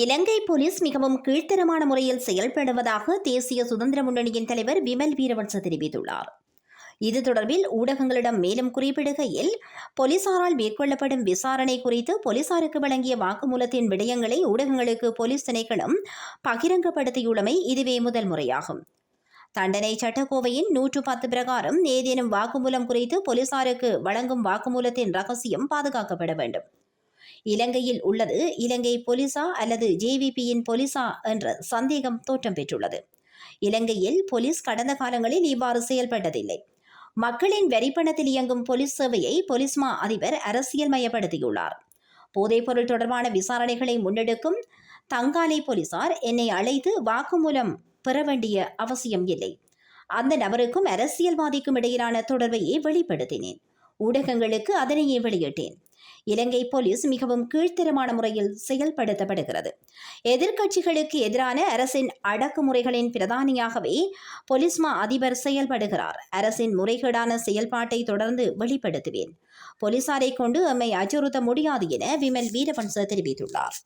இலங்கை police மிகவும் கீழ்த்தரமான முறையில் செயல்படுவதாக தேசிய சுதந்திர முன்னணியின் தலைவர் விமல் வீரவன்ச தெரிவித்துள்ளார். இது தொடர்பில் ஊடகங்களிடம் மேலும் குறிப்பிடுகையில் போலீசாரால் மேற்கொள்ளப்படும் விசாரணை குறித்து போலீசாருக்கு வழங்கிய வாக்குமூலத்தின் விடயங்களை ஊடகங்களுக்கு போலீஸ் திணைக்களம் பகிரங்கப்படுத்தியுள்ளமை இதுவே முதல் முறையாகும். தண்டனை சட்டக்கோவையின் நூற்று பத்து பிரகாரம் ஏதேனும் வாக்குமூலம் குறித்து போலீசாருக்கு வழங்கும் வாக்குமூலத்தின் ரகசியம் பாதுகாக்கப்பட வேண்டும். இலங்கையில் உள்ளது. இலங்கை போலீசா அல்லது ஜேவிபியின் போலீசா என்ற சந்தேகம் தோற்றம் பெற்றுள்ளது. இலங்கையில் போலீஸ் கடந்த காலங்களில் இவ்வாறு செயல்பட்டதில்லை. மக்களின் வரிப்பணத்தில் இயங்கும் போலீஸ் சேவையை போலீஸ் மா அதிபர் அரசியல் மயப்படுத்தியுள்ளார். போதைப்பொருள் தொடர்பான விசாரணைகளை முன்னெடுக்கும் தங்காலை போலீசார் என்னை அழைத்து வாக்குமூலம் பெற வேண்டிய அவசியம் இல்லை. அந்த நபருக்கும் அரசியல்வாதிக்கும் இடையிலான தொடர்பையே வெளிப்படுத்தினேன். ஊடகங்களுக்கு அதனையே வெளியிட்டேன். இலங்கை போலீஸ் மிகவும் கீழ்த்தரமான முறையில் செயல்படுத்தப்படுகிறது. எதிர்க்கட்சிகளுக்கு எதிரான அரசின் அடக்குமுறைகளின் பிரதானியாகவே போலீஸ் மா அதிபர் செயல்படுகிறார். அரசின் முறைகேடான செயல்பாட்டை தொடர்ந்து வெளிப்படுத்துவேன். போலீசாரை கொண்டு எம்மை அச்சுறுத்த முடியாது என விமல் வீரவன்ச தெரிவித்துள்ளார்.